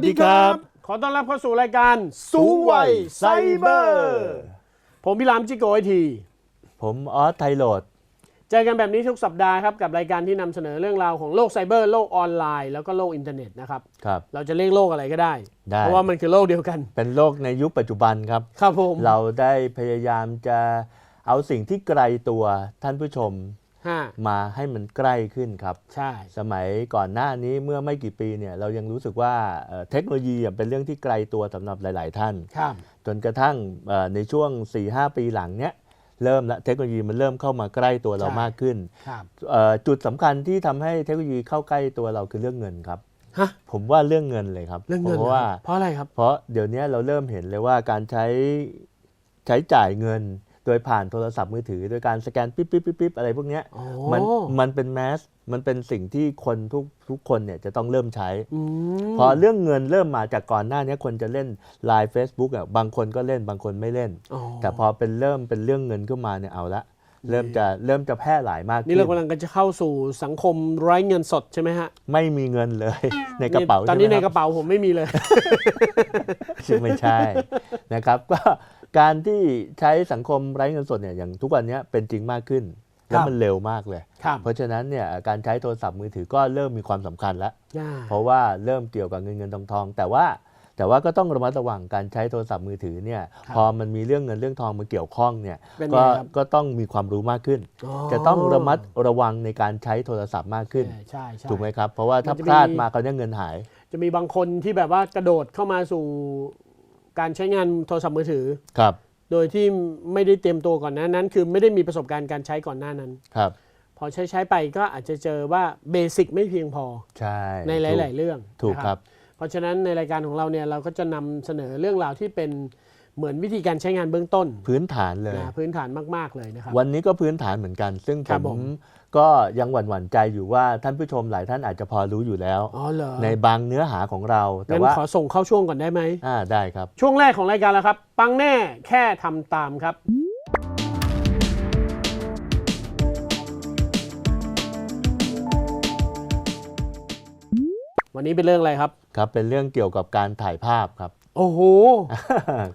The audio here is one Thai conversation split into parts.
วัสดีครับ ขอต้อนรับเข้าสู่รายการสูงวัยไซเบอร์ ผมพิรามจิโกไอที ผมออสไทโรดเจอกันแบบนี้ทุกสัปดาห์ครับ กับรายการที่นำเสนอเรื่องราวของโลกไซเบอร์ โลกออนไลน์ แล้วก็โลกอินเทอร์เน็ตนะครับ ครับ เราจะเรียกโลกอะไรก็ได้ ได้ เพราะว่ามันคือโลกเดียวกัน เป็นโลกในยุคปัจจุบันครับ ครับผม เราได้พยายามจะเอาสิ่งที่ไกลตัวท่านผู้ชมฮะ มาให้มันใกล้ขึ้นครับ ใช่ สมัยก่อนหน้านี้เมื่อไม่กี่ปีเนี่ยเรายังรู้สึกว่าเอ่อเทคโนโลยีอะเป็นเรื่องที่ไกลตัวสำหรับหลาย ๆ ท่านครับจนกระทั่งเอ่อในช่วง 4-5 ปีหลังเนี้ยเริ่มละเทคโนโลยีมันเริ่มเข้ามาใกล้ตัวเราใช่มากขึ้นครับเอ่อจุดสำคัญที่ทำให้เทคโนโลยีเข้าใกล้ตัวเราคือเรื่องเงินครับฮะผมว่าเรื่องเงินเลยครับเรื่องเงินเพราะว่าเพราะอะไรครับ เพราะเดี๋ยวนี้เราเริ่มเห็นเลยว่าการใช้ใช้จ่ายเงินโด ยผ่านโทรศัพท์มือถือ โดยการสแกนปิ๊บปิ๊บปิ๊บปิ๊บอะไรพวกเนี้ยโอ้มันมันเป็นแมสมันเป็นสิ่งที่คนทุกทุกคนเนี่ยจะต้องเริ่มใช้อืมพอเรื่องเงินเริ่มมาจากก่อนหน้านี้คนจะเล่น Line Facebook อะบางคนก็เล่นบางคนไม่เล่นอ๋อแต่พอเป็นเริ่มเป็นเรื่องเงินขึ้นมาเนี่ยเอาละเริ่มจะเริ่มจะแพร่หลายมากนี่ขึ้เรานกำลังจะเข้าสู่สังคมไร้เงินสดใช่ไหมฮะ ไม่มีเงินเลย ในกระเป๋าตอนนี้ช่ไหในมคกรับระเป๋าผมไม่มีเลยซึ่งไม่ใช่นะครับก็ การที่ใช้สังคมไร้เงินสดเนี่ยอย่างทุกวันนี้เป็นจริงมากขึ้น แล้วมันเร็วมากเลยครับเพราะฉะนั้นเนี่ยการใช้โทรศัพท์มือถือก็เริ่มมีความสำคัญแล้วอ่าเพราะว่าเริ่มเกี่ยวกับเงินเงินทองทอง แต่ว่าแต่ว่าก็ต้องระมัดระวังการใช้โทรศัพท์มือถือเนี่ยพอมันมีเรื่องเงินเรื่องทองมาเกี่ยวข้องเนี่ยเป็นไงก็ครับก็ต้องมีความรู้มากขึ้นอ๋อจะต้องระมัดระวังในการใช้โทรศัพท์มากขึ้นใช่ใช่ใช่ถูกไหมครับ เพราะว่าถ้ามันจะพลาดมีมาเขาเนี่ยเงินหาย จะมีบางคนที่แบบว่ากระโดดเข้ามาสู่ การใช้งานโทรศัพท์มือถือ ครับ โดยที่ไม่ได้เตรียมตัวก่อนหน้านั้น คือไม่ได้มีประสบการณ์การใช้ก่อนหน้านั้น ครับพพอใช้ใช้ไปก็อาจจะเจอว่าเบสิกไม่เพียงพอใช่ในหถูกลาย ๆ เรื่องถูกนะครับเพราะฉะนั้นในรายการของเราเนี่ยเราก็จะนำเสนอเรื่องราวที่เป็นเหมือนวิธีการใช้งานเบื้องต้นพื้นฐานเลย นะพื้นฐานมาก ๆ เลยนะครับ วันนี้ก็พื้นฐานเหมือนกัน ซึ่งครับผผมม ก็ยังหวั่นหวั่นๆใจอยู่ว่าท่านผู้ชมหลายท่านอาจจะพอรู้อยู่แล้วอ๋อเหรอในบางเนื้อหาของเรา แต่งั้นว่าขอส่งเข้าช่วงก่อนได้ไหมอ่าได้ครับ ช่วงแรกของรายการแล้วครับ ปังแน่แค่ทำตามครับวันนี้เป็นเรื่องอะไรครับ ครับ เป็นเรื่องเกี่ยวกับการถ่ายภาพครับ โอ้โห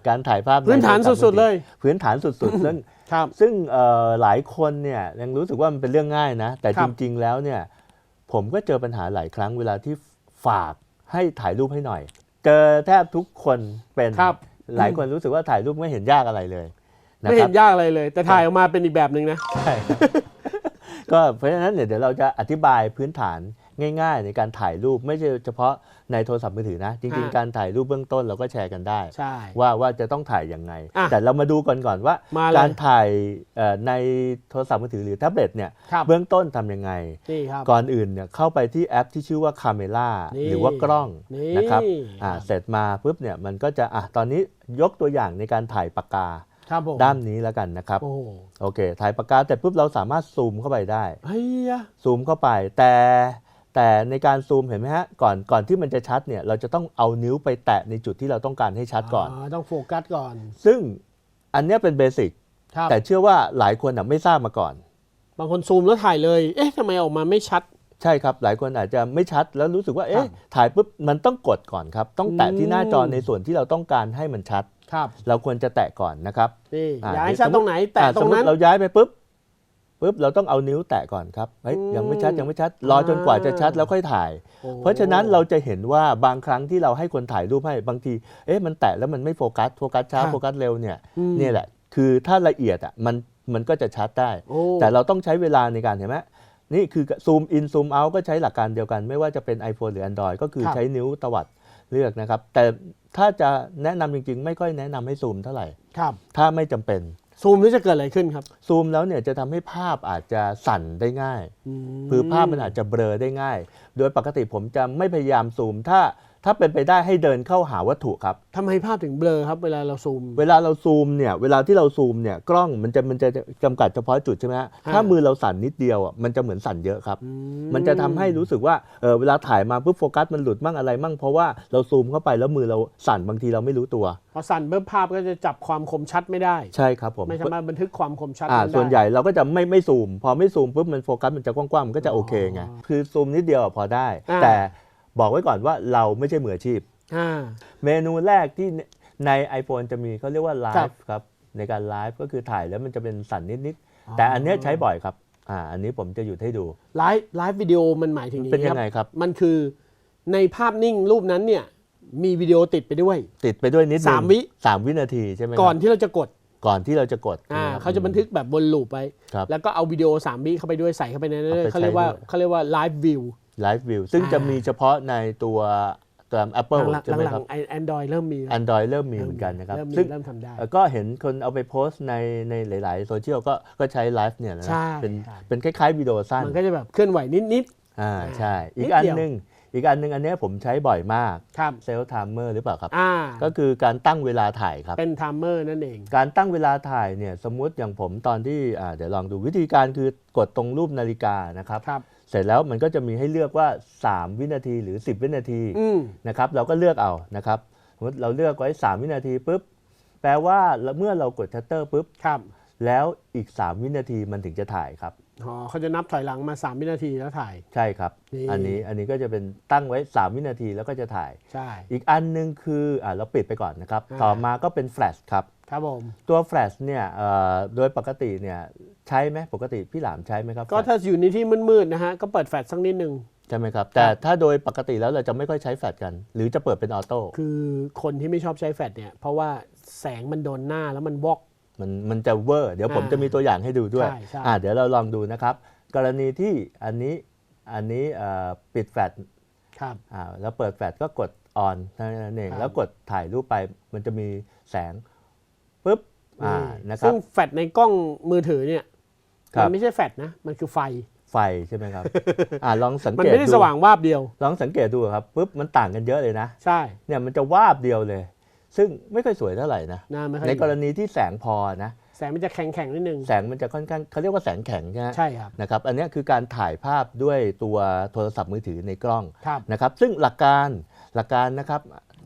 การถ่ายภาพพื้นฐานใโทรศัพท์สุดๆเลย พื้นฐานสุดๆซึ่งครับซึ่งเอ่อหลายคนเนี่ยยังรู้สึกว่ามันเป็นเรื่องง่ายนะ แต่ครัจบริงๆแล้วเนี่ย ผมก็เจอปัญหาหลายครั้งเวลาที่ฝากให้ถ่ายรูปให้หน่อย เจอแทบทุกคนเป็นครับหลายคนรู้สึกว่าถ่ายรูปไม่เห็นยากอะไรเลยนะไม่ครัเห็บนยากอะไรเลย แต่ถ่ายออกมาเป็นอีกแบบหนึ่งนะใช่ครับก็เพราะฉะนั้นเนี่ยเดี๋ยวเราจะอธิบายพื้นฐานง่าย ๆ ในการถ่ายรูปไม่ใช่เฉพาะ ในโทรศัพท์มือถือนะ จริงอ่าๆการถ่ายรูปเบื้องต้นเราก็แชร์กันได้ ใช่ ว่าว่าจะต้องถ่ายยังไงอะแต่เรามาดูก่อนก่อนว่ามาเลยการถ่ายเอ่อในโทรศัพท์มือถือหรือแท็บเล็ตเนี่ยครับเบื้องต้นทำยังไงนี่ครับก่อนอื่นเนี่ยเข้าไปที่แอปที่ชื่อว่า Camera นี่หรือว่ากล้องนี่นะครับอ่าครับเสร็จมาปุ๊บเนี่ยมันก็จะอะตอนนี้ยกตัวอย่างในการถ่ายปากกาครับผมด้านนี้แล้วกันนะครับโอ้โหโอเค ถ่ายปากกาแต่ปุ๊บเราสามารถซูมเข้าไปได้เฮ้ยอะซูมเข้าไปแต่ แต่ในการซูมเห็นไหมฮะก่อนก่อนที่มันจะชัดเนี่ยเราจะต้องเอานิ้วไปแตะในจุดที่เราต้องการให้ชัดก่อน ต้องโฟกัสก่อน ซึ่งอันเนี้ยเป็นเบสิกครับแต่เชื่อว่าหลายคนอะไม่ทราบมาก่อน บางคนซูมแล้วถ่ายเลย เอ๊ะทำไมออกมาไม่ชัด ใช่ครับ หลายคนอาจจะไม่ชัดแล้วรู้สึกว่าเอ๊ะถ่ายปุ๊บมันต้องกดก่อนครับ ต้องแตะที่หน้าจอในส่วนที่เราต้องการให้มันชัดครับเราควรจะแตะก่อนนะครับนี่อ่าอยากให้เดี๋ยวชัดสมมุติตรงไหนแต่อะตรสมงมนั้นติเราย้ายไปปุ๊บ ปุ๊บเราต้องเอานิ้วแตะก่อนครับเฮ้ยอืมยังไม่ชัดยังไม่ชัด รอจนกว่าจะชัดแล้วค่อยถ่ายโอ้เพราะฉะนั้นเราจะเห็นว่าบางครั้งที่เราให้คนถ่ายรูปให้บางที เอ๊ะมันแตะแล้วมันไม่โฟกัสโฟกัสช้าโฟกัสเร็วเนี่ยอืมเนี่ยแหละ คือถ้าละเอียดอะมันมันก็จะชัดได้โอ้แต่เราต้องใช้เวลาในการเห็นไหมนี่คือซูมอินซูมเอาก็ใช้หลักการเดียวกัน ไม่ว่าจะเป็น iPhone หรือ Android ก็คือครับใช้นิ้วตวัดเลือกนะครับ แต่ถ้าจะแนะนำจริง ๆ ไม่ค่อยแนะนำให้ซูมเท่าไหร่ครับถ้าไม่จำเป็น ซูมแล้วจะเกิดอะไรขึ้นครับ ซูมแล้วเนี่ยจะทำให้ภาพอาจจะสั่นได้ง่ายมคือภาพมันอาจจะเบลอได้ง่าย โดยปกติผมจะไม่พยายามซูมถ้าถ้าเป็นไปได้ให้เดินเข้าหาวัตถุครับ ทำไมภาพถึงเบลอครับเวลาเราซูม เวลาเราซูมเนี่ยเวลาที่เราซูมเนี่ยกล้องมันจะมันจะจำกัดเฉพาะจุดใช่ไหมฮะฮะถ้ามือเราสั่นนิดเดียวอะมันจะเหมือนสั่นเยอะครับอืมันจะทำให้รู้สึกว่าเออเวลาถ่ายมาปุ๊บโฟกัสมันหลุดมั่งอะไรมั่งเพราะว่าเราซูมเข้าไปแล้วมือเราสั่นบางทีเราไม่รู้ตัว พอสั่นเพิ่มภาพก็จะจับความคมชัดไม่ได้ ใช่ครับผมไม่สามารถบันทึกความคมชัดอ่านั้นได้ส่วนใหญ่เราก็จะไม่ไม่ซูม พอไม่ซูมปุ๊บมันโฟกัสมันจะกว้างๆมันก็จะโอเคไงอ๋อคือซูมนิดเดียวอะพอได้ อ่า แต่ บอกไว้ก่อนว่าเราไม่ใช่มืออาชีพอ่าเมนูแรกที่ใน iPhone จะมีเขาเรียกว่าไลครับฟ์ครับ ในการไลฟ์ก็คือถ่ายแล้วมันจะเป็นสั่นนิด ๆ แต่อันเนี้ยใช้บ่อยครับ อ่า อันนี้ผมจะหยุดให้ดูไลฟ์ไลฟ์วิดีโอมันหมายถึงอย่างเป็นนี้ยังไงครับ มันคือในภาพนิ่งรูปนั้นเนี่ยมีวิดีโอติดไปด้วย ติดไปด้วยนิดนึงสามวิสามวินาทีใช่ไหมครับก่อนที่เราจะกดก่อนที่เราจะกดอ่าใช่ไหมครับเขาจะบันทึกแบบบนลูปไว้ครับแล้วก็เอาวิดีโอ3วิเข้าไปด้วยใส่เข้าไปในนั้นด้วยเอาไปเขาเรียกว่าใช้ด้วยเขาเรียกว่าไลฟ์วิว ไลฟ์วิวซึ่งอ่าจะมีเฉพาะในตัวตัว Apple หลังใช่ไหมหลัครับงแอนดรอยเริ่มมีแล้ว Android เริ่มมีเหมือนกันนะครับเริ่มมีซึ่งเริ่มทำได้เอ่อก็เห็นคนเอาไปโพสต์ในในหลาย ๆ โซเชียลก็ก็ใช้ไลฟ์เนี่ยนะใช่เป็นครับเป็นคล้าย ๆ วิดีโอสั้น มันก็จะแบบเคลื่อนไหวนิดอ่าใช่นิอีดกอันเดียวหนึ่งอีกอันหนึ่งอันเนี้ยผมใช้บ่อยมากๆครับเซลล์ไทม์เมอร์หรือเปล่าครับอ่าก็คือการตั้งเวลาถ่ายครับ เป็นไทม์เมอร์นั่นเอง การตั้งเวลาถ่ายเนี่ยสมมุติอย่างผมตอนที่อ่าเดี๋ยวลองดูวิธีการคือกดตรงรูปนาฬิกานะครับครับ เสร็จแล้วมันก็จะมีให้เลือกว่า 3 วินาทีหรือ 10 วินาทีอืมนะครับเราก็เลือกเอานะครับสมมติเราเลือกไว้ 3 วินาทีปุ๊บแปลว่าเมื่อเรากดชัตเตอร์ปุ๊บครับแล้วอีก 3 วินาทีมันถึงจะถ่ายครับ อ๋อเขาจะนับถอยหลังมา 3 วินาทีแล้วถ่าย ใช่ครับ นี่ อันนี้อันนี้ก็จะเป็นตั้งไว้ 3 วินาทีแล้วก็จะถ่าย ใช่ อีกอันหนึงคืออ่าเราปิดไปก่อนนะครับ อ่า ต่อมาก็เป็นแฟลชครับ ครับผม ตัวแฟลชเนี่ยเอ่อโดยปกติเนี่ยใช้ไหมปกติพี่หลามใช้ไหมครับก็ถ้าอยู่ในที่มืดๆนะฮะ ก็เปิดแฟลชสักนิดหนึ่ง ใช่ไหมครับ แต่ถ้าโดยปกติแล้วเราจะไม่ค่อยใช้แฟลชกัน หรือจะเปิดเป็นออโต้ คือคนที่ไม่ชอบใช้แฟลชเนี่ย เพราะว่าแสงมันโดนหน้าแล้วมันวอก มันมันจะเวอร์ เดี๋ยวผมอ่าจะมีตัวอย่างให้ดูด้วยใช่ใช่อ่าเดี๋ยวเราลองดูนะครับ กรณีที่อันนี้อันนี้เอ่อปิดแฟลชครับอ่าแล้วเปิดแฟลชก็กดออนเท่านั้นเองครับแล้วกดถ่ายรูปไปมันจะมีแสงปุ๊บอ่านะครัซึ่บงแฟลชในกล้องมือถือเนี่ยครัมับนไม่ใช่แฟลชนะมันคือไฟไฟใช่ไหมครับอ่าลองสังมันเกตไม่ได้ดูสว่างวาบเดียว ลองสังเกตดูครับปุ๊บมันต่างกันเยอะเลยนะ ใช่เนี่ยมันจะวาบเดียวเลย ซึ่งไม่ค่อยสวยเท่าไหร่นะหน้าไม่ค่อยในดีกรณีที่แสงพอนะแสงมันจะแข็งๆนิดนึงแสงมันจะค่อนข้างเขาเรียกว่าแสงแข็งใช่ไหมใช่ครับนะครับอันเนี้ยคือการถ่ายภาพด้วยตัวโทรศัพท์มือถือในกล้องครับนะครับซึ่งหลักการหลักการนะครับ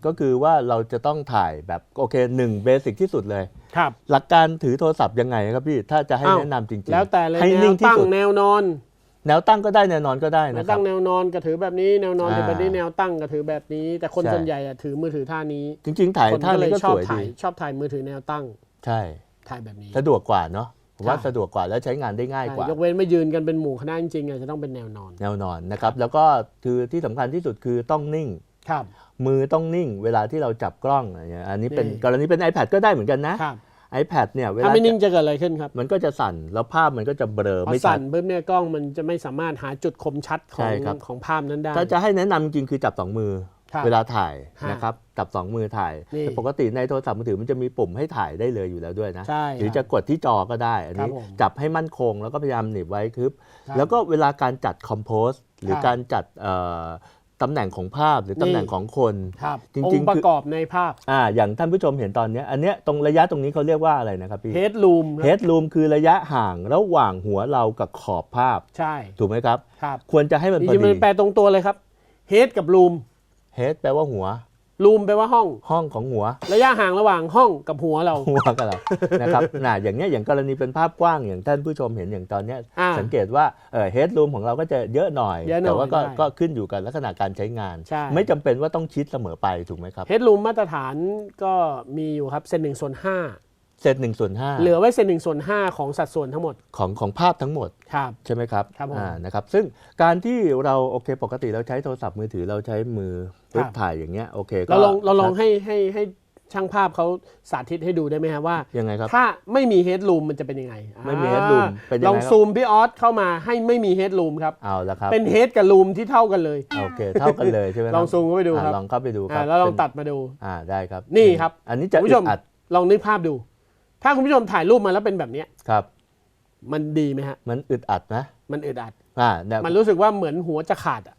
ก็คือว่าเราจะต้องถ่ายแบบโอเคหนึ่งเบสิกที่สุดเลยครับหลักการถือโทรศัพท์ยังไงครับพี่ถ้าจะให้อ้าวแนะนำจริงๆแล้วแต่เลยให้แนนิ่วงที่ตั้งสุดแนวนอน แนวตั้งก็ได้แนวนอนก็ได้แนนะวครัตั้บ งแนวนอนก็ถือแบบนี้แนวนอนอ่า ถือแบบนี้แนวตั้งก็ถือแบบนี้ แต่คนใช่ส่วนใหญ่อะถือมือถือท่านี้จริง ๆ ถ่ายคนท่าก็เลนี้ยก็ชอสบวยถ่าดียชอบถ่ายมือถือแนวตั้งใช่ ถ่ายแบบนี้ สะดวกกว่าเนาะผมว่าใช่สะดวกกว่าแล้วใช้งานได้ง่ายกว่าใช่ยกเว้นไม่ยืนกันเป็นหมู่คณะจริงๆอะจะต้องเป็นแนวนอนแนวนอนนะครับ แล้วก็คือที่สำคัญที่สุดคือต้องนิ่ง ครับ มือต้องนิ่ง เวลาที่เราจับกล้องอะไรเงี้ยอันนี้เป็นนี่ กรณีเป็น iPad ก็ได้เหมือนกันนะ ครับ iPad เนี่ยเวถ้าลาไม่นิ่งจะเกิดอะไรขึ้นครับ มันก็จะสั่นแล้วภาพมันก็จะเบลอพอไม่ชัสั่ดนปุ๊บเนี่ยกล้องมันจะไม่สามารถหาจุดคมชัดขอใช่งครับของภาพนั้นได้ถ้าจะให้แนะนำจริงๆคือจับสองมือครับเวลาถ่ายฮะนะครับจับสองมือถ่ายนี่แต่ปกติในโทรศัพท์มือถือมันจะมีปุ่มให้ถ่ายได้เลยอยู่แล้วด้วยนะใช่หรือคจะรับกดที่จอก็ได้อันนี้ครับผมจับให้มั่นคงแล้วก็พยายามหนีบไว้คือครับแล้วก็เวลาการจัดคอมโพสหรือครับการจัดเอ่อ ตำแหน่งของภาพหรือตำแหน่งนี่ของคนครับจริงๆองค์ประกอบในภาพอ่าอย่างท่านผู้ชมเห็นตอนเนี้ยอันเนี้ยตรงระยะตรงนี้เขาเรียกว่าอะไรนะครับพี่เฮดลูมเฮดรูมคือระยะห่างระหว่างหัวเรากับขอบภาพ ใช่ ถูกไหมครับครับ ควรจะให้มันจพอริงๆดีมันแปลตรงตัวเลยครับเฮดกับลูมเฮดแปลว่าหัว ลูมแปลว่าห้อง ห้องของหัว ระยะห่างระหว่างห้องกับหัวเรา หัวกันเรานะครับน่ะอย่างเนี้ยอย่างกรณีเป็นภาพกว้างอย่างท่านผู้ชมเห็นอย่างตอนเนี้ยอ่าสังเกตว่าเออเฮดรูมของเราก็จะเยอะหน่อย เยอะหน่อยแต่ว่าก็ได้ก็ขึ้นอยู่กับลักษณะการใช้งาน ใช่ ไม่จำเป็นว่าต้องชิดเสมอไปถูกไหมครับ เฮดลูมมาตรฐานก็มีอยู่ครับเซนหนึ่งส่วนห้า เซตหนึ่งส่วนห้าเหลือไว้เซนหนึ่งส่วนห้าของสัดส่วนทั้งหมดของของภาพทั้งหมด ครับ ใช่ไหมครับครับผม อ่านะครับ ซึ่งการที่เราโอเคปกติเราใช้โทรศัพท์มือถือเราใช้มือปึ๊บครับถ่ายอย่างเงี้ยโอเคก็เราลองเราลองชัดให้ให้ให้ช่างภาพเขาสาธิตให้ดูได้ไหมครับว่า ยังไงครับ ถ้าไม่มีเฮดลูมมันจะเป็นยังไงไม่มีอ่า headroom เป็นยังไงลองครับ ซูมพี่ออสเข้ามาให้ไม่มีเฮดลูมครับ เอาละครับเป็นเฮดกับลูมที่เท่ากันเลย โอเคเท่ากันเลยใช่ไหมครับลองซูมเข้าไปดูครับอ่าลองเข้าไปดูคอ่ารับแล้วลองเป็นตัดมาดู อ่าได้ครับนี่ครับ อันนี้จะคุณอึผู้ชมดอัดลองนึกภาพดู ถ้าคุณผู้ชมถ่ายรูปมาแล้วเป็นแบบเนี้ยครับ มันดีไหมฮะ มันอึดอัดนะมันอึดอัด อ่าเนี่ยมันรู้สึกว่าเหมือนหัวจะขาดอะ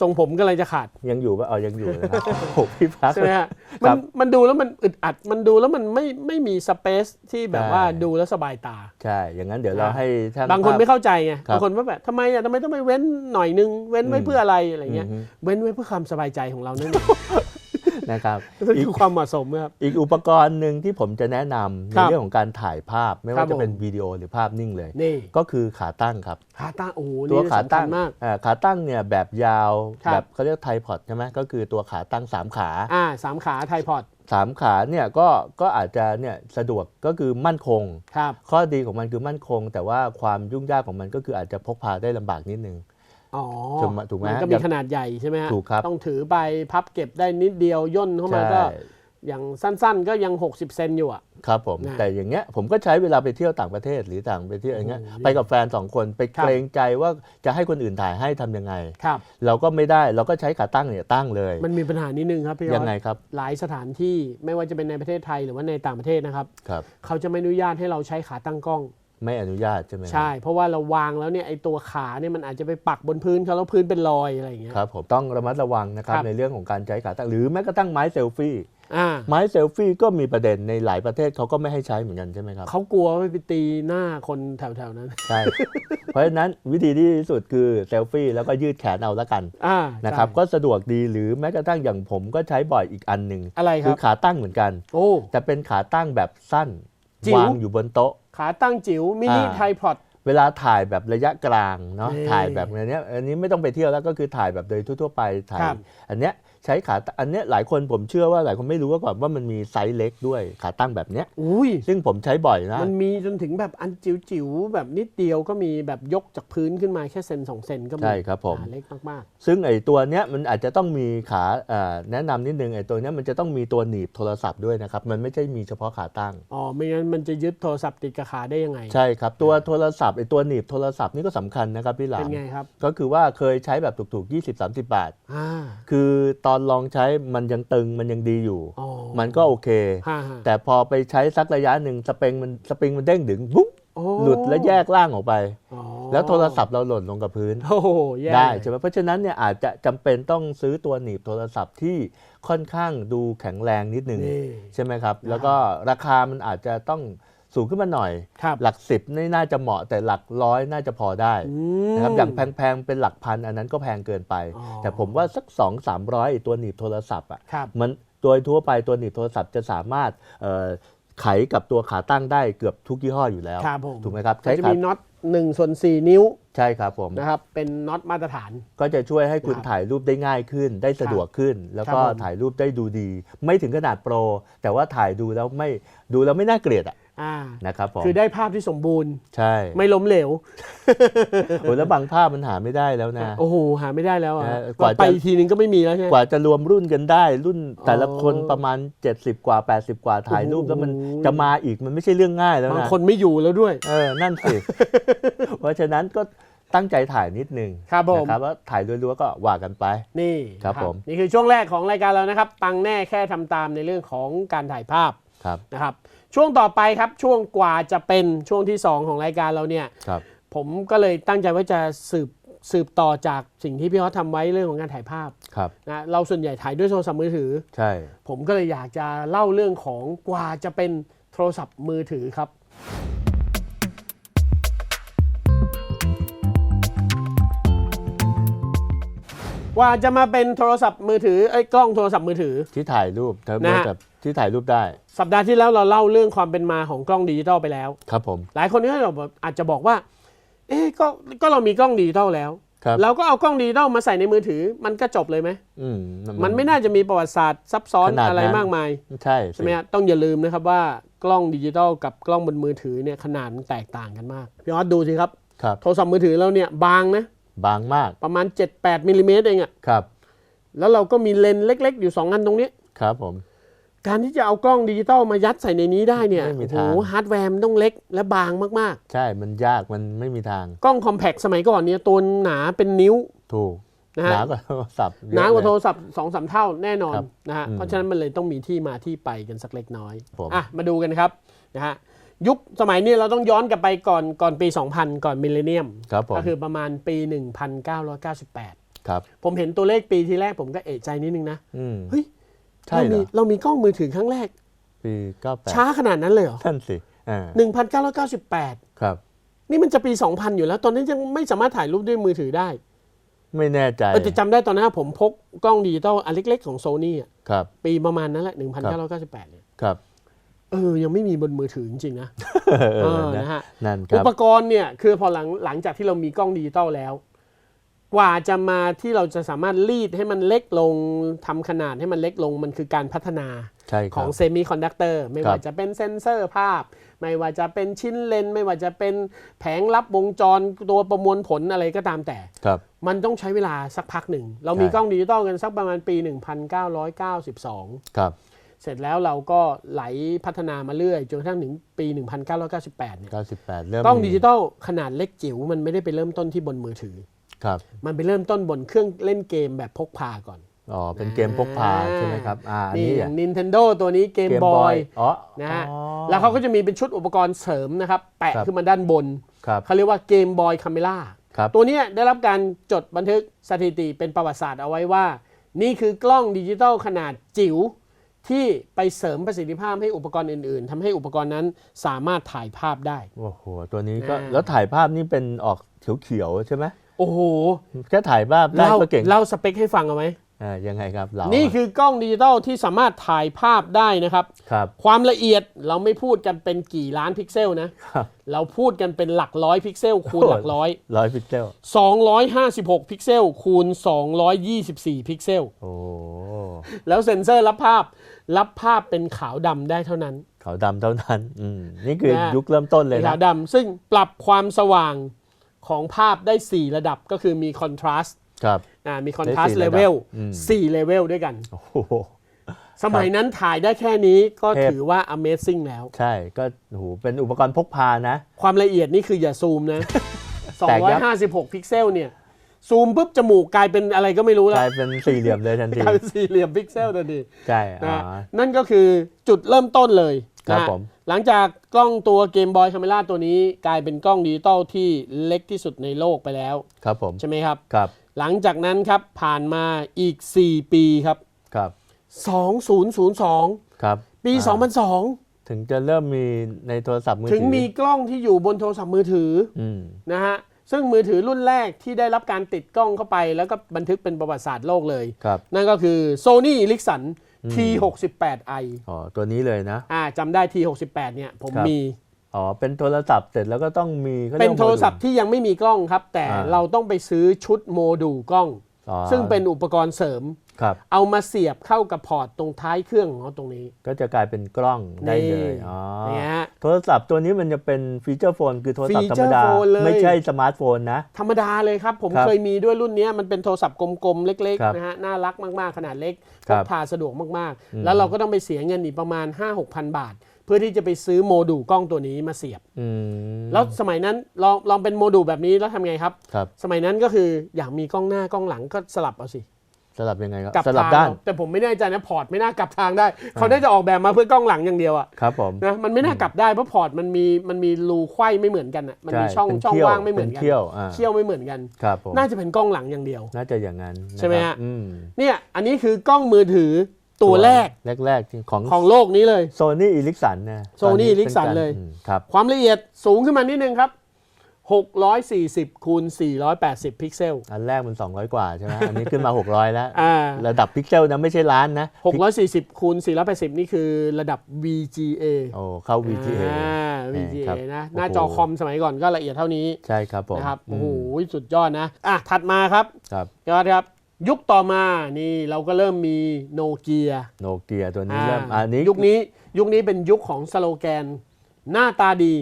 ทรงผมก็เลยจะขาดยังอยู่ป่ะอ๋อยังอยู่นะครับ โอ้โหพี่พัก ใช่ไหมฮะคมัรันบมันดูแล้วมันอึดอัด มันดูแล้วมันไม่ไม่มีสเปซที่แบบใช่ว่าดูแล้วสบายตา ใช่ อย่างนั้นเดี๋ยวเราให้ท่านบางคนภพ ไม่เข้าใจไงครับบางคนว่าแบบทำไมอะทำไมต้องไปเว้นหน่อยนึง เว้นไว้อืม เพื่ออะไรอะไรเงี้ยอืมเว้นไว้เพื่อความสบายใจของเรานั่นเอง นะครับนั่นอีกคือความเหมาะสมครับอีกอุปกรณ์หนึ่งที่ผมจะแนะนำในครับเรื่องของการถ่ายภาพ ไม่ครัว่าบจะเป็นผมวิดีโอหรือภาพนิ่งเลยนี่ก็คือขาตั้งครับ ขาตั้งโอ้โหตัวนี่ขาสำคัตั้ญงมากอ่าขาตั้งเนี่ยแบบยาวครับแบบเขาเรียกไทพอดใช่ไหมก็คือตัวขาตั้งสามขาอ่าสามขาไทพอดสามขาเนี่ยก็ก็อาจจะเนี่ยสะดวกก็คือมั่นคงครับข้อดีของมันคือมั่นคง แต่ว่าความยุ่งยากของมันก็คืออาจจะพกพาได้ลำบากนิดนึงอ๋อ ถูกไหมถูกไหมนก็มีขนาดใหญ่ใช่ไหมฮะถูกครับต้องถือไปพับเก็บได้นิดเดียวย่นเข้ามาใช่ก็อย่างสั้นๆ ก็ยัง 60 เซนอยู่อะครับผมนะแต่อย่างเงี้ยผมก็ใช้เวลาไปเที่ยวต่างประเทศหรือต่างไปเที่ยวอย่างเงี้ยโอ้โหไปกับแฟนสองคนไปครับเกรงใจว่าจะให้คนอื่นถ่ายให้ทำยังไงครับเราก็ไม่ได้เราก็ใช้ขาตั้งเนี่ยตั้งเลย มันมีปัญหานิดนึงครับพี่ยอยังดไงครับหลายสถานที่ไม่ว่าจะเป็นในประเทศไทยหรือว่าในต่างประเทศนะครับครับเขาจะไม่อนุญาตให้เราใช้ขาตั้งกล้อง ไม่อนุญาตใช่ไหมใช่ เพราะว่าเราวางแล้วเนี่ยไอตัวขาเนี่ยมันอาจจะไปปักบนพื้นเขาแล้วพื้นเป็นรอยอะไรอย่างเงี้ยครับผมต้องระมัดระวังนะครับครับในเรื่องของการใช้ขาตั้งหรือแม้กระทั่งไม้เซลฟี่อ่าไม้เซลฟี่ก็มีประเด็นในหลายประเทศเขาก็ไม่ให้ใช้เหมือนกันใช่ไหมครับเขากลัวว่าไปตีหน้าคนแถวๆนั้นใช่เพราะฉะนั้นวิธีที่ดีที่สุดคือเซลฟี่แล้วก็ยืดแขนเอาละกันอ่านะครับใช่ก็สะดวกดีหรือแม้กระทั่งอย่างผมก็ใช้บ่อยอีกอันหนึ่งอะไรคคืรัอบขาตั้งเหมือนกัน โอ้แต่เป็นขาตั้งแบบสั้นจิ๋ววางอยู่บนโต๊ะ ขาตั้งจิ๋วมินิอ่าไทพอดเวลาถ่ายแบบระยะกลางเนาะนี่ถ่ายแบบเนี้ยอันนี้ไม่ต้องไปเที่ยวแล้วก็คือถ่ายแบบโดยทั่ว ๆ ไปถ่ายครับอันเนี้ย ใช้ขาตั้งอันเนี้ยหลายคนผมเชื่อว่าหลายคนไม่รู้ว่าก่อนว่ามันมีไซส์เล็กด้วยขาตั้งแบบเนี้ยอุ้ยซึ่งผมใช้บ่อยนะ มันมีจนถึงแบบอันจิ๋วๆแบบนิดเดียวก็มีแบบยกจากพื้นขึ้นมาแค่เซนสองเซนก็มีใช่ครับผมอ่าเล็กมากซึ่งไอ้ตัวเนี้ยมันอาจจะต้องมีขาเอ่อแนะนำนิดนึงไอ้ตัวเนี้ยมันจะต้องมีตัวหนีบโทรศัพท์ด้วยนะครับมันไม่ใช่มีเฉพาะขาตั้งๆอ๋อไม่งั้นมันจะยึดโทรศัพท์ติดกับขาได้ยังไง ใช่ครับตัวโทรศัพท์ไอ้ตัวหนีบโทรศัพท์นี่ก็สำคัญนะครับพี่หลาเป็มนไงครับก็คือว่าเคยใช้แบบถูกๆ 20-30 บาทอ่าคือตอนลองใช้มันยังตึงมันยังดีอยู่อ๋อมันก็โอเคฮ่าฮ่าแต่พอไปใช้สักระยะหนึ่งสปริงมันสปริงมันเด้งดึงปุ๊บโอ้หลุดและแยกล่างออกไปอ๋อแล้วโทรศัพท์เราหล่นลงกับพื้นโอ้โหแย่ได้เลยใช่ไหมเพราะฉะนั้นเนี่ยอาจจะจำเป็นต้องซื้อตัวหนีบโทรศัพท์ที่ค่อนข้างดูแข็งแรงนิดหนึ่งนี่ใช่ไหมครับ แล้วก็ราคามันอาจจะต้อง สูงขึ้นมาหน่อยครับหลักสิบนี่น่าจะเหมาะแต่หลักร้อยน่าจะพอได้อืมนะครับอย่างแพงๆ เป็นหลักพันอันนั้นก็แพงเกินไปอ๋อแต่ผมว่าสัก 2 3 0 0 ตัวหนีบโทรศัพท์อะครับมันโดยทั่วไปตัวหนีบโทรศัพท์จะสามารถเอ่อไขกับตัวขาตั้งได้เกือบทุกยี่ห้ออยู่แล้วครับผมถูกไหมครับก็ใช้จะขามีน็อต1ส่วน4นิ้ว ใช่ครับผมนะครับเป็นน็อตมาตรฐาน ก็จะช่วยให้คุณครับถ่ายรูปได้ง่ายขึ้น ได้สะดวกขึ้น แล้วก็ครับผมถ่ายรูปได้ดูดี ไม่ถึงขนาดโปร แต่ว่าถ่ายดูแล้วไม่ดูแล้วไม่น่าเกลียดอะอ่า นะครับผมคือได้ภาพที่สมบูรณ์ ใช่ ไม่ล้มเหลวโอ้แล้วบางภาพมันหาไม่ได้แล้วนะโอ้โหหาไม่ได้แล้วอะนะกว่าจะไปอีกทีนึงก็ไม่มีแล้วใช่ไหมกว่าจะรวมรุ่นกันได้ รุ่นแต่ละคนอ๋อประมาณ 70 กว่า 80 กว่าถ่ายรูปโอ้โหแล้วมันจะมาอีกมันไม่ใช่เรื่องง่ายแล้วบางนะคนไม่อยู่แล้วด้วย เออนั่นสิเพราะฉะนั้นก็ตั้งใจถ่ายนิดนึงครับผมนะครับว่าถ่ายรัวๆก็ว่ากันไป นี่ครับนะผมนี่คือช่วงแรกของรายการเรานะครับ ตังแน่แค่ทำตามในเรื่องของการถ่ายภาพครับนะครับ ช่วงต่อไปครับช่วงกว่าจะเป็นช่วงที่ 2 ของรายการเราเนี่ยครับผมก็เลยตั้งใจว่าจะสืบสืบต่อจากสิ่งที่พี่เขาทำไว้เรื่องของการถ่ายภาพครับนะเราส่วนใหญ่ถ่ายด้วยโทรศัพท์มือถือ ใช่ ผมก็เลยอยากจะเล่าเรื่องของกว่าจะเป็นโทรศัพท์มือถือครับ ว่าจะมาเป็นโทรศัพท์มือถือไอ้ยกล้องโทรศัพท์มือถือ ที่ถ่ายรูปเธอนะฮะ แบบที่ถ่ายรูปได้ สัปดาห์ที่แล้วเราเล่าเรื่องความเป็นมาของกล้องดิจิตอลไปแล้ว ครับผม หลายคนก็อาจจะบอกว่า เอ๊ะก็ก็เรามีกล้องดิจิตอลแล้ว ครับ เราก็เอากล้องดิจิตอลมาใส่ในมือถือ มันก็จบเลยไหม อืม มันไม่น่าจะมีประวัติศาสตร์ซับซ้อนขนาดนั้น อะไรมากมาย ใช่สิใช่ไหมฮะต้องอย่าลืมนะครับว่ากล้องดิจิตอลกับกล้องบนมือถือเนี่ยขนาดมันแตกต่างกันมากพี่ออสดูสิครับ ครับ โทรศัพท์มือถือเราเนี่ยบางนะ บางมากประมาณ 7-8มิลลิเมตรเองอะครับ แล้วเราก็มีเลนส์เล็ก ๆ อยู่2อันตรงเนี้ยครับผม การที่จะเอากล้องดิจิตอลมายัดใส่ในนี้ได้เนี่ยไม่มีโอ้โหทาง ฮาร์ดแวร์มันต้องเล็กและบางมากใช่มันยากมันไม่มีทางๆ กล้องคอมแพคสมัยก่อนเนี่ยตัวหนาเป็นนิ้ว ถูกนะหฮะ นากว่าโทรศัพท์เยอะหนากว่าโทเลรศัพท์สองสามเท่าแน่นอนครับนะฮะอืมเพราะฉะนั้นมันเลยต้องมีที่มาที่ไปกันสักเล็กน้อย ผม อะ มาดูกันครับนะฮะ ยุคสมัยนี้เราต้องย้อนกลับไปก่อนก่อนปี 2000 ก่อนมิลเลนเนียมครับผมก็คือประมาณปี 1998 ครับ ผมเห็นตัวเลขปีที่แรกผมก็เอะใจนิดนึงนะอืมเฮ้ยใช่เราเหรมีอเรามีกล้องมือถือครั้งแรก ปีเก้าแปดช้าขนาดนั้นเลยเหรอท่านสิอ่า1998 ครับ นี่มันจะปี 2000 อยู่แล้ว ตอนนั้นยังไม่สามารถถ่ายรูปด้วยมือถือได้ ไม่แน่ใจเออแต่จำได้ตอนนั้นผมพกกล้องดิจิตอลอันเล็กๆของโซนี่อะครับปีประมาณนั้นแหละ 1998 เนี่ยครับ เออยังไม่มีบนมือถือจริงๆนะเอเอออนะนะฮะนั่นคอุรับปกรณ์เนี่ยคือพอหลังหลังจากที่เรามีกล้องดิจิตอลแล้ว กว่าจะมาที่เราจะสามารถรีดให้มันเล็กลงทำขนาดให้มันเล็กลงมันคือการพัฒนาใช่คขรัอบงเซมิคอนดักเตอร์ไม่ครับว่าจะเป็นเซนเซอร์ภาพ ไม่ว่าจะเป็นชิ้นเลนส์ไม่ว่าจะเป็นแผงรับวงจรตัวประมวลผลอะไรก็ตามแต่ครับมันต้องใช้เวลาสักพักหนึ่ง เรามีใช่กล้องดิจิตอลกันสักประมาณปี 1992 ครับ เสร็จแล้วเราก็ไหลพัฒนามาเรื่อยจนกระทั่งถึงปี 1998เนี่ย98 เริ่มกล้องมีดิจิตอลขนาดเล็กจิ๋วมันไม่ได้ไปเริ่มต้นที่บนมือถือ ครับ มันไปเริ่มต้นบนเครื่องเล่นเกมแบบพกพาก่อน อ๋อ เป็นเกมพกพาใช่ไหมครับ อ่าอันนี่นี้อย่าง Nintendo ตัวนี้เกมบอยอ๋อนะฮะ อ๋อ แล้วเขาก็จะมีเป็นชุดอุปกรณ์เสริมนะครับ แปะครับ ขึ้นมาด้านบน ครับ เขาเรียกว่าเกมบอยคาเมล่า ครับ ตัวเนี้ยได้รับการจดบันทึกสถิติเป็นประวัติศาสตร์เอาไว้ว่า นี่คือกล้องดิจิตอลขนาดจิ๋ว ที่ไปเสริมประสิทธิภาพให้อุปกรณ์อื่น ๆทำให้อุปกรณ์นั้นสามารถถ่ายภาพได้ โอ้โห ตัวนี้ก็อ่าแล้วถ่ายภาพนี่เป็นออกเขียวๆใช่ไหมโอ้โห แค่ถ่ายภาพได้เล่าก็เก่ง เล่าสเปคให้ฟังเอาไหม อ่ายังไงครับเรานี่นี่คือกล้องดิจิตอลที่สามารถถ่ายภาพได้นะครับ ครับ ความละเอียดเราไม่พูดกันเป็นกี่ล้านพิกเซลนะ ครับ เราพูดกันเป็นหลักร้อยพิกเซลคูณโอ้หลักร้อยร้อยพิกเซล256 พิกเซลคูณ 224 พิกเซล โอ้แล้วเซ็นเซอร์รับภาพรับภาพเป็นขาวดำได้เท่านั้น ขาวดำเท่านั้นอืมนี่คือนะ ยุคเริ่มต้นเลยเป็นนะ ขาวดำซึ่งปรับความสว่างของภาพได้ 4 ระดับก็คือมีคอนทราสต์ ครับอ่ามีคอนทราสได้ต์สี่เลระดับเวลอืม4เลเวลด้วยกันโอ้โหสมัยนั้นถ่ายได้แค่นี้ก็เทพถือว่า Amazing แล้ว ใช่ก็โอ้โหเป็นอุปกรณ์พกพานะ ความละเอียดนี่คืออย่าซูมนะแตกยับ256 พิกเซลเนี่ย ซูมปุ๊บจมูกกลายเป็นอะไรก็ไม่รู้กแล้วลายเป็นสี่เหลี่ยมเลยทันทีกลายเป็นสี่เหลี่ยมพิกเซลทันทีใช่อ๋นะอนั่นก็คือจุดเริ่มต้นเลยครับนะฮะผมหลังจากกล้องตัวเกมบอยคาเมล่าตัวนี้กลายเป็นกล้องดิจิตอลที่เล็กที่สุดในโลกไปแล้ว ครับผมใช่ไหมครับครับ หลังจากนั้นครับผ่านมาอีก 4 ปีครับครับ 2002 ครับปี อ่า 2002 ถึงจะเริ่มมีในโทรศัพท์มือถืถึงมีกล้องที่อยู่บนโทรศัพท์มือถืออืม นะฮะซึ่งมือถือรุ่นแรกที่ได้รับการติดกล้องเข้าไป แล้วก็บันทึกเป็นประวัติศาสตร์โลกเลย ครับ นั่นก็คือ Sony Ericsson T68i อ๋อ ตัวนี้เลยนะ อ่าจำได้ T68 เนี่ยผมครับ มี อ๋อ เป็นโทรศัพท์เสร็จแล้วก็ต้องมีขาเป็ยนกว่าโทรศัพท์ที่ยังไม่มีกล้องครับ แต่อ่าเราต้องไปซื้อชุดโมดูลกล้อง อ๋อซึ่งเป็นอุปกรณ์เสริม ครับ เอามาเสียบเข้ากับพอร์ตตรงท้ายเครื่องของเขาตรงนี้ ก็จะกลายเป็นกล้องได้เลยอ๋อเนี่ยฮะโทรศัพท์ตัวนี้มันจะเป็นฟีเจอร์โฟนคือโทรศัพท์ธรรมดาฟีเจอร์โฟนเลยไม่ใช่สมาร์ทโฟนนะ ธรรมดาเลยครับ ผมครับเคยมีด้วยรุ่นเนี้ยมันเป็นโทรศัพท์กลมๆ เล็กครับๆนะฮะน่ารักมากๆ ขนาดเล็กพครักบพาสะดวกมากอืมๆแล้วเราก็ต้องไปเสียเงินอีกประมาณ 5-6,000 บาทเพื่อที่จะไปซื้อโมดูลกล้องตัวนี้มาเสียบอืมแล้วสมัยนั้นลองลองเป็นโมดูลแบบนี้แล้วทำไงครับครับสมัยนั้นก็คืออยากมีกล้องหน้ากล้องหลังก็สลับเอาสิ สลับยังไงครับกลับสลับทางด้านเอแต่ผมไม่แน่ใจนะพอร์ตไม่น่ากลับทางได้ เขาได้จะออกแบบมาเพื่อกล้องหลังอย่างเดียวอะครับผมนะมันไม่น่ากลับได้เพราะพอร์ตมันมีมันมีรูไขว้ไม่เหมือนกันอะมันมีใช่ช่องเป็นช่องเขี้ยวว่างไม่เหมือนเป็นกันเขี้ยวอ่าเขี้ยวไม่เหมือนกันครับผมน่าจะเป็นกล้องหลังอย่างเดียว น่าจะอย่างนั้นใช่ไหมนคฮะรับอืมเนี่ยอันนี้คือกล้องมือถือตัวแรกแรกๆที่ของของโลกนี้เลยโซนี่อีลิกสันนะ Sony ตนนี้ Ericsson ป็นการเลยอืมครับความละเอียดสูงขึ้นมานิดนึงครับ 640คูณ480 พิกเซล อันแรกมัน 200 กว่าใช่ไหมอันนี้ขึ้นมา 600 แล้ว อ่า ระดับพิกเซลนะไม่ใช่ล้านนะ 640คูณ480 นี่คือระดับ VGA โอ้เข้า VGA อ่าแหม่ VGA ครับนะโอ้โหหน้าจอคอมสมัยก่อนก็ละเอียดเท่านี้ ใช่ครับผมนะครับ โอ้มโห สุดยอดนะ อะ ถัดมาครับ ครับยอดครับยุคต่อมานี่เราก็เริ่มมีโนเกียโนเกียตัวนี้เริ่มอ่าอันนี้ยุคนี้ยุคนี้เป็นยุคของสโลแกน หน้าตาดี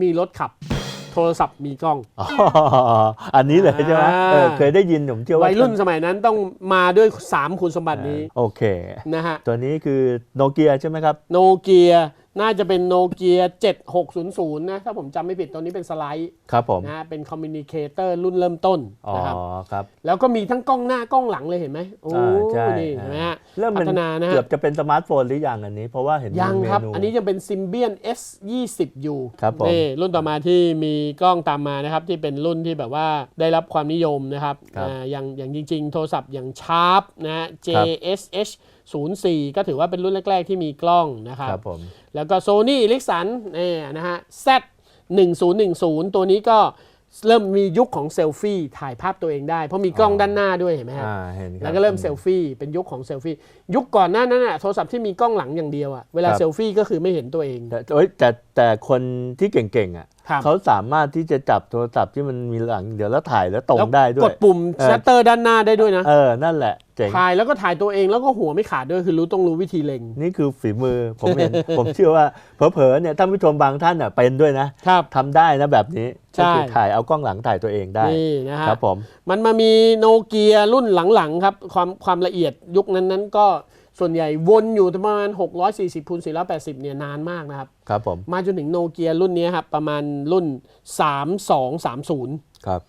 มีรถขับ โทรศัพท์มีกล้อง อ๋ออันนี้เลยใช่ไหมอ่า เออเคยได้ยินผมเชื่อว่าวัยรุ่นสมัยนั้นต้องมาด้วย 3 คุณสมบัตินี้โอเค นะฮะตัวนี้คือโนเกียใช่ไหมครับ โนเกีย น่าจะเป็นโนเกีย7600 นะ ถ้าผมจำไม่ผิดตัวนี้เป็นสไลด์ครับผมนะฮะเป็นคอมมิ n นิเคเตอร์รุ่นเริ่มต้นอ๋อนะครับครับ แล้วก็มีทั้งกล้องหน้ากล้องหลังเลยเห็นไหมโอ้อ่าใช่นี่อ่าเห็นไหมฮะเริ่มเป็นพัฒนานะฮะเกือบจะเป็นสมาร์ทโฟนหรือยังอันนี้ เพราะว่าเห็นมียังครับเมนูอันนี้ยังเป็น Symbian S20 อยู่ครับผมนี่รุ่นต่อมาที่มีกล้องตามมานะครับ ที่เป็นรุ่นที่แบบว่าได้รับความนิยมนะครับครับอ่าอย่างอย่างจริง ๆ โทรศัพท์อย่าง Sharp นะฮะ JSH 04 ก็ถือว่าเป็นรุ่นแรก ๆ ที่มีกล้องนะครับครับผมแล้วก็ Sony Ericsson นี่นะฮะ Z 1010 ตัวนี้ก็เริ่มมียุคของเซลฟี่ถ่ายภาพตัวเองได้ เพราะมีกล้องด้านหน้าด้วยเห็นไหมฮะอ่าเห็นครับแล้วก็เริ่มเซลฟี่เป็นยุคของเซลฟี่ยุคก่อนหน้านั้นน่ะโทรศัพท์ที่มีกล้องหลังอย่างเดียวอะเวลาครับเซลฟี่ก็คือไม่เห็นตัวเอง แต่เอ้ยแต่แต่คนที่เก่งๆอะครับเขาสามารถที่จะจับโทรศัพท์ที่มันมีหลังเดี๋ยวแล้วถ่ายแล้วตรงแล้วได้ด้กวยดปุ่มเออชัตเตอร์ด้านหน้าได้ด้วยนะเออนั่นแหละเจ๋งถ่ายแล้วก็ถ่ายตัวเองแล้วก็หัวไม่ขาดด้วยคือรู้ต้องรู้วิธีเล็ง นี่คือฝีมือผมเห็นผมเชื่อว่าเผลอๆเนี่ยท่านผู้ชมบางท่านอะเป็นด้วยนะครับทำได้นะแบบนี้ใช่ก็คือถ่ายเอากล้องหลังถ่ายตัวเงได้นี่นะฮะครับผมมันมามีโนเกียรุ่นหลังๆครับความความละเอียดยุคนั้นๆก็ ส่วนใหญ่วนอยู่ประมาณ 640คูณ480 เนี่ยนานมากนะครับ ครับผม มาจนถึงโนเกียรุ่นนี้ครับ ประมาณรุ่น 3230 ครับ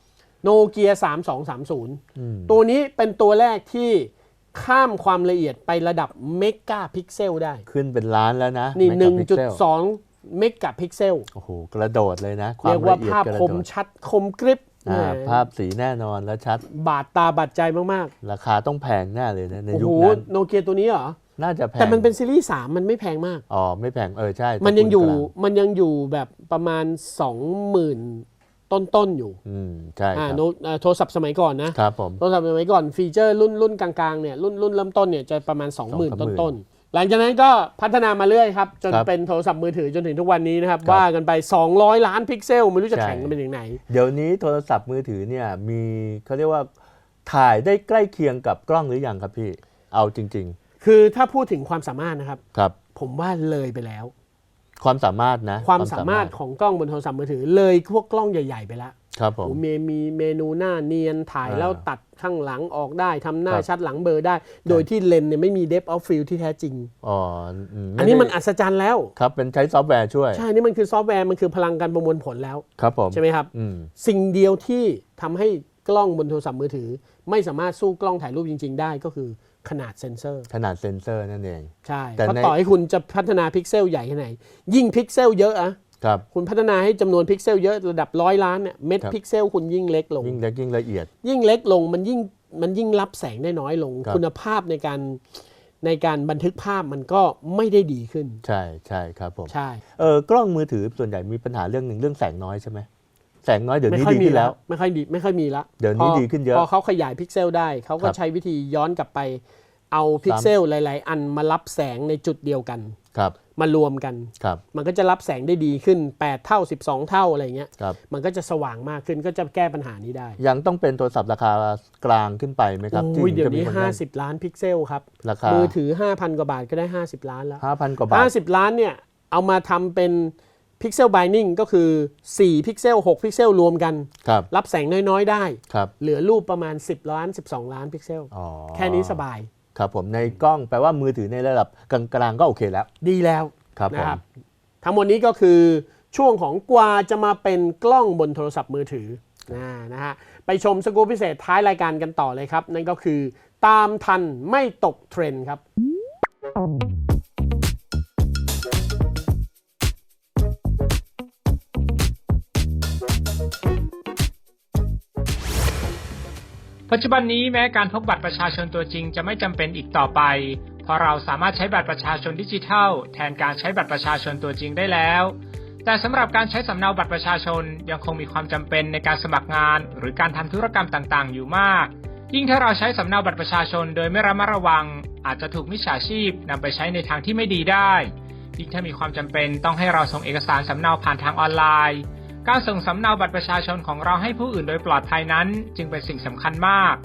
โนเกีย3230อืมตัวนี้เป็นตัวแรกที่ข้ามความละเอียดไประดับเมกะพิกเซลได้ ขึ้นเป็นล้านแล้วนะ นี่เมกะพิกเซล1.2 เมกะพิกเซล โอ้โห กระโดดเลยนะควาเรีมยกว่าละเอียดภาพกระคโดมดชัดคมกริบ อ่าแหมภาพสีแน่นอนและชัด บาดตาบาดใจมากราคาต้องแพงแน่เลยนะๆในโอ้ยุโห คนั้น โนเกียตัวนี้เหรอ น่าจะแพงแต่มันเป็นซีรีส์3มันไม่แพงมาก อ๋อไม่แพงเออใช่มันยังอยู่ตระกูลกลางมันยังอยู่แบบประมาณ 20,000 ต้นๆอยู่อืมใช่คอ่ารับโน้ตอ่าโทรศัพท์สมัยก่อนนะ ครับผม โทรศัพท์สมัยก่อนฟีเจอร์รุ่นรุ่นกลางๆเนี่ยรุ่นรุ่นเริ่มต้นเนี่ยจะประมาณ 20,000 20,000 ต้นๆ หลังจากนั้นก็พัฒนามาเรื่อยครับ จนครับ เป็นโทรศัพท์มือถือจนถึงทุกวันนี้นะครับครับว่ากันไป 200 ล้านพิกเซล ไม่รู้จะใช่แข่งกันไปถึงไหน เดี๋ยวนี้โทรศัพท์มือถือเนี่ยมีเขาเรียกว่าถ่ายได้ใกล้เคียงกับกล้องหรือยังครับพี่ เอาจริง คือถ้าพูดถึงความสามารถนะครับ ๆ ครับ ผมว่าเลยไปแล้ว ความสามารถนะ ความสามารถของกล้องบนโทรศัพท์มือถือ เลยพวกกล้องใหญ่ ๆ ไปแล้วครับผมโอ้เมมีเมนูหน้าเนียนถ่ายอ่าแล้วตัดข้างหลังออกได้ทำหน้าครับชัดหลังเบลอร์ได้ โดยที่เลนส์เนี่ยไม่มี depth of field ที่แท้จริงอ๋ออืมอันนี้มันไได้อัศจรรย์แล้วครับเป็นใช้ซอฟต์แวร์ช่วย ใช่ นี่มันคือซอฟต์แวร์มันคือพลังการประมวลผลแล้วครับผมใช่ไหมครับอืมสิ่งเดียวที่ทำให้กล้องบนโทรศัพท์มือถือ ไม่สามารถสู้กล้องถ่ายรูปจริง ๆ ได้ก็คือ ขนาดเซ็นเซอร์ ขนาดเซ็นเซอร์นั่นเอง ใช่แต่เพราะในต่อให้คุณจะพัฒนาพิกเซลใหญ่แค่ไหน ยิ่งพิกเซลเยอะอะครับคุณพัฒนาให้จำนวนพิกเซลเยอะระดับร้อยล้านเนี่ยเม็ดครับพิกเซลคุณยิ่งเล็กลง ยิ่งเล็กยิ่งละเอียด ยิ่งเล็กลงมันยิ่งมันยิ่งรับแสงได้น้อยลงครับคุณภาพในการในการบันทึกภาพมันก็ไม่ได้ดีขึ้น ใช่ใช่ครับผมใช่เออกล้องมือถือส่วนใหญ่มีปัญหาเรื่องหนึ่งเรื่องแสงน้อยใช่ไหม แสงน้อยเดี๋ยวไม่นี้ค่อยดีมีขึ้นแล้แล้ว ว ไม่ค่อยดีไม่ค่อยมีละเดี๋ยวนี้พอดีขึ้นเยอะพอเขาขยายพิกเซลได้ เขาก็ครับ ใช้วิธีย้อนกลับไป เอาพิกเซลหลาย ๆ อันมารับแสงในจุดเดียวกัน ครับมารวมกัน ครับมันก็จะรับแสงได้ดีขึ้น 8 เท่า 12 เท่าอะไรเงี้ย ครับ มันก็จะสว่างมากขึ้นก็จะแก้ปัญหานี้ได้ยังต้องเป็นโทรศัพท์ราคากลางขึ้นไปไหมครับโอ้ยถึงเดี๋ยวจะมีนี้ คนได้50 ล้านพิกเซลครับ ราคามือถือ 5,000 กว่าบาทก็ได้ 50 ล้านแล้ว ห้าพันกว่าบาท 50 ล้านเนี่ย เอามาทำเป็น พิกเซลไบนิ่งก็คือ 4 พิกเซล 6 พิกเซลรวมกันครับรับแสงน้อย ๆ ได้ครับเหลือรูปประมาณ 10 ล้าน 12 ล้านพิกเซลอ๋อแค่นี้สบาย ครับผมในกล้องแปลว่ามือถือในระดับกลางๆก็โอเคแล้ว ดีแล้วครับผนะมครับ ทั้งหมดนี้ก็คือช่วงของกว่าจะมาเป็นกล้องบนโทรศัพท์มือถือนะนะฮะไปชมสกู๊ปพิเศษท้ายรายการกันต่อเลยครับ นั่นก็คือตามทันไม่ตกเทรนด์ครับ ปัจจุบันนี้แม้การพกบัตรประชาชนตัวจริงจะไม่จำเป็นอีกต่อไป เพราะเราสามารถใช้บัตรประชาชนดิจิทัล แทนการใช้บัตรประชาชนตัวจริงได้แล้ว แต่สำหรับการใช้สำเนาบัตรประชาชนยังคงมีความจำเป็นในการสมัครงาน หรือการทำธุรกรรมต่างๆ อยู่มาก ยิ่งถ้าเราใช้สำเนาบัตรประชาชนโดยไม่ระมัดระวัง อาจจะถูกมิจฉาชีพนำไปใช้ในทางที่ไม่ดีได้ยิ่งถ้ามีความจำเป็นต้องให้เราส่งเอกสารสำเนาผ่านทางออนไลน์ การส่งสำเนาบัตรประชาชนของเราให้ผู้อื่นโดยปลอดภัยนั้น จึงเป็นสิ่งสำคัญมาก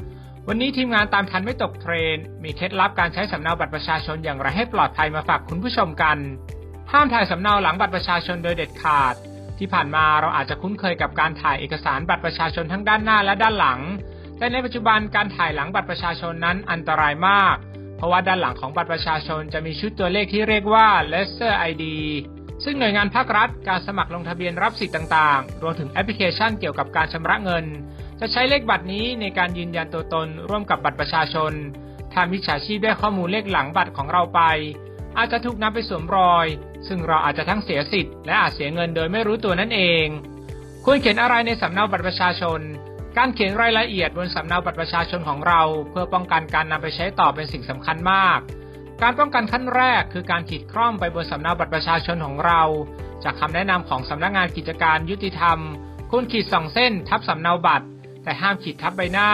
วันนี้ทีมงานตามทันไม่ตกเทรน มีเคล็ดลับการใช้สำเนาบัตรประชาชนอย่างไรให้ปลอดภัยมาฝากคุณผู้ชมกัน ห้ามถ่ายสำเนาหลังบัตรประชาชนโดยเด็ดขาด ที่ผ่านมาเราอาจจะคุ้นเคยกับการถ่ายเอกสารบัตรประชาชนทั้งด้านหน้าและด้านหลัง แต่ในปัจจุบันการถ่ายหลังบัตรประชาชนนั้นอันตรายมาก เพราะว่าด้านหลังของบัตรประชาชนจะมีชุดตัวเลขที่เรียกว่า Letter ID ซึ่งหน่วยงานภาครัฐการสมัครลงทะเบียนรับสิทธิ์ต่างๆ รวมถึงแอปพลิเคชันเกี่ยวกับการชำระเงิน จะใช้เลขบัตรนี้ในการยืนยันตัวตนร่วมกับบัตรประชาชน ถ้ามิจฉาชีพได้ข้อมูลเลขหลังบัตรของเราไป อาจจะถูกนำไปสวมรอย ซึ่งเราอาจจะทั้งเสียสิทธิ์และอาจเสียเงินโดยไม่รู้ตัวนั่นเอง ควรเขียนอะไรในสำเนาบัตรประชาชน การเขียนรายละเอียดบนสำเนาบัตรประชาชนของเรา เพื่อป้องกันการนำไปใช้ต่อเป็นสิ่งสำคัญมาก การป้องกันขั้นแรกคือการขีดคร่อมไปบนสำเนาบัตรประชาชนของเรา จากคำแนะนำของสำนักงานกิจการยุติธรรมควรขีดสองเส้นทับสำเนาบัตร แต่ห้ามขีดทับใบหน้า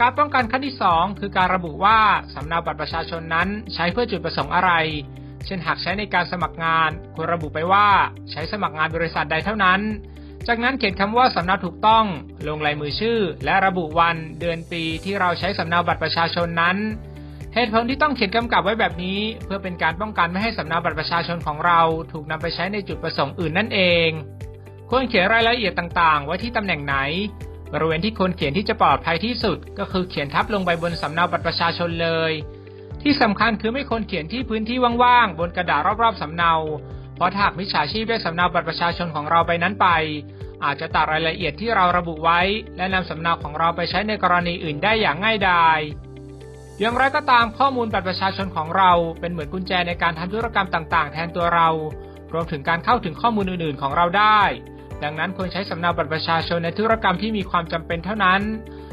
การป้องกันขั้นที่ 2 คือการระบุว่าสำเนาบัตรประชาชนนั้นใช้เพื่อจุดประสงค์อะไร เช่นหากใช้ในการสมัครงานควรระบุไปว่าใช้สมัครงานบริษัทใดเท่านั้น จากนั้นเขียนคำว่าสำเนาถูกต้อง ลงลายมือชื่อ และระบุวัน เดือนปีที่เราใช้สำเนาบัตรประชาชนนั้น เหตุผลที่ต้องเขียนกำกับไว้แบบนี้ เพื่อเป็นการป้องกันไม่ให้สำเนาบัตรประชาชนของเราถูกนำไปใช้ในจุดประสงค์อื่นนั่นเอง ควรเขียนรายละเอียดต่างๆ ไว้ที่ตำแหน่งไหน บริเวณที่ควรเขียนที่จะปลอดภัยที่สุด ก็คือเขียนทับลงไปบนสำเนาบัตรประชาชนเลย ที่สำคัญคือไม่ควรเขียนที่พื้นที่ว่างๆบนกระดาษรอบๆสำเนา เพราะหากมิจฉาชีพได้สำเนาบัตรประชาชนของเราไปนั้นไป อาจจะตัดรายละเอียดที่เราระบุไว้ และนำสำเนาของเราไปใช้ในกรณีอื่นได้อย่างง่ายดาย อย่างไรก็ตามข้อมูลบัตรประชาชนของเราเป็นเหมือนกุญแจในการทำธุรกรรมต่างๆ แทนตัวเรา รวมถึงการเข้าถึงข้อมูลอื่นๆ ของเราได้ ดังนั้นควรใช้สำเนาบัตรประชาชนในธุรกรรมที่มีความจำเป็นเท่านั้น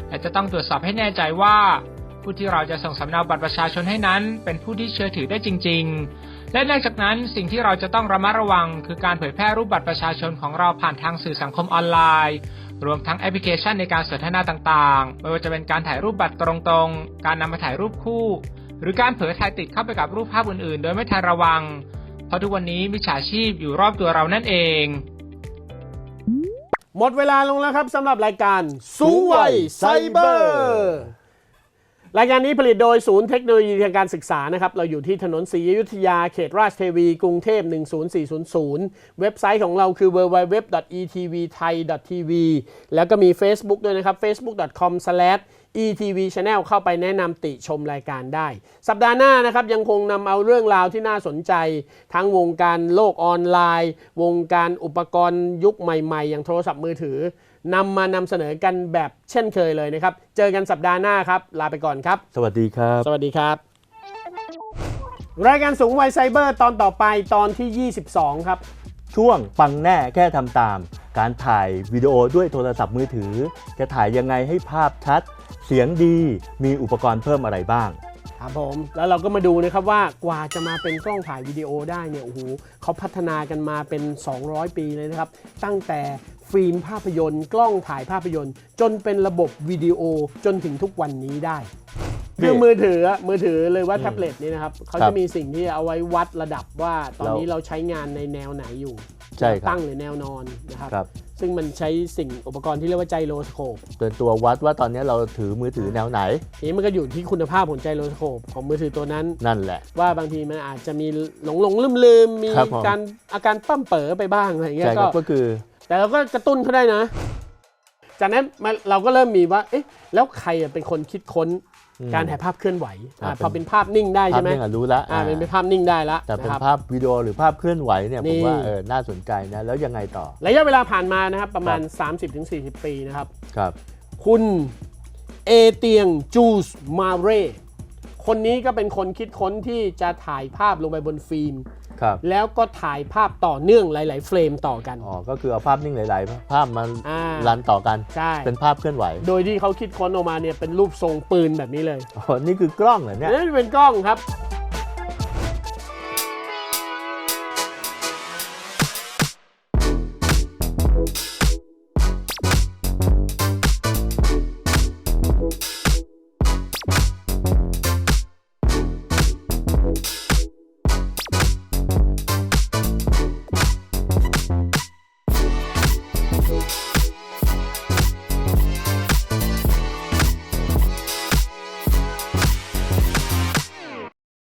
และจะต้องตรวจสอบให้แน่ใจว่า ผู้ที่เราจะส่งสำเนาบัตรประชาชนให้นั้น เป็นผู้ที่เชื่อถือได้จริง ๆ และนอกจากนั้นสิ่งที่เราจะต้องระมัดระวัง คือการเผยแพร่รูปบัตรประชาชนของเราผ่านทางสื่อสังคมออนไลน์ รวมทั้งแอปพลิเคชันในการสนทนาต่างๆ ไม่ว่าจะเป็นการถ่ายรูปบัตรตรงๆ การนำมาถ่ายรูปคู่ หรือการเผยถ่ายติดเข้าไปกับรูปภาพอื่นๆ โดยไม่ทันระวัง เพราะทุกวันนี้มิจฉาชีพอยู่รอบตัวเรานั่นเอง หมดเวลาลงแล้วครับสำหรับรายการสูงวัยไซเบอร์ รายการนี้ผลิตโดยศูนย์เทคโนโลยีทางการศึกษานะครับ เราอยู่ที่ถนนศรีอยุธยาเขตราชเทวี กรุงเทพ 10400 เว็บไซต์ของเราคือ www.etvthai.tv แล้วก็มี Facebook ด้วยนะครับ facebook.com/etvchannel เข้าไปแนะนำติชมรายการได้ สัปดาห์หน้านะครับยังคงนำเอาเรื่องราวที่น่าสนใจ ทั้งวงการโลกออนไลน์ วงการอุปกรณ์ยุคใหม่ ๆ อย่างโทรศัพท์มือถือ นำมานำเสนอกันแบบเช่นเคยเลยนะครับ เจอกันสัปดาห์หน้าครับ ลาไปก่อนครับ สวัสดีครับ สวัสดีครับ รายการสูงวัยไซเบอร์ตอนต่อไปตอนที่ 22 ครับ ช่วงปังแน่แค่ทำตาม การถ่ายวิดีโอด้วยโทรศัพท์มือถือ จะถ่ายยังไงให้ภาพชัด เสียงดีมีอุปกรณ์เพิ่มอะไรบ้างครับผมแล้วเราก็มาดูนะครับว่ากว่าจะมาเป็นกล้องถ่ายวิดีโอได้เนี่ยโอ้โหเขาพัฒนากันมาเป็น 200 ปีเลยนะครับ ตั้งแต่ ฟิล์มภาพยนตร์ กล้องถ่ายภาพยนตร์ จนเป็นระบบวิดีโอจนถึงทุกวันนี้ได้คือมือถืออะมือถือเลยว่าแท็บเล็ตนี่นะครับเขาครัจะบมีสิ่งที่เอาไว้วัดระดับว่าตอนเรานี้เราใช้งานในแนวไหนอยู่ใช่ครับตั้งหรือแนวนอนนะครับครับ ซึ่งมันใช้สิ่งอุปกรณ์ที่เรียกว่าไจโรสโคปเป็นตัววัดว่าตอนนี้เราถือมือถือแนวไหนทีนี้มันก็อยู่ที่คุณภาพของไจโรสโคปของมือถือตัวนั้นนั่นแหละ ว่าบางทีมันอาจจะมีหลงหลงลืมลืมๆมีครับผมการอาการปั้มเป๋อไปบ้างอะไรอย่างเงี้ใช่ยคก็รับก็คือ แต่เราก็กระตุ้นเขาได้นะ จากนั้นมาเราก็เริ่มมีว่า เอ๊ะ แล้วใครอะเป็นคนคิดค้นอืมการถ่ายภาพเคลื่อนไหวอ่าอ่าเป็นพอเป็นภาพนิ่งได้ภาพใช่ไหมนิ่งอะรู้ละอ่าเป็นเป็นภาพนิ่งได้ละแต่เป็นนะครับภาพวิดีโอหรือภาพเคลื่อนไหวเนี่ยนี่ผมว่าเออน่าสนใจนะ แล้วยังไงต่อ ระยะเวลาผ่านมานะครับประมาณ 30-40 ปีนะครับ ครับ คุณเอเตียงจูสมาเร่คนนี้ก็เป็นคนคิดค้นที่จะถ่ายภาพลงไปบนฟิล์ม ครับแล้วก็ถ่ายภาพต่อเนื่องหลาย ๆ เฟรมต่อกัน อ๋อ ก็คือเอาภาพนิ่งหลาย ๆ ภาพมาอ่ารันต่อกัน ใช่ เป็นภาพเคลื่อนไหวโดยที่เขาคิดค้นออกมาเนี่ยเป็นรูปทรงปืนแบบนี้เลย อ๋อนี่คือกล้องเหรอเนี่ย นั่นเป็นกล้องครับ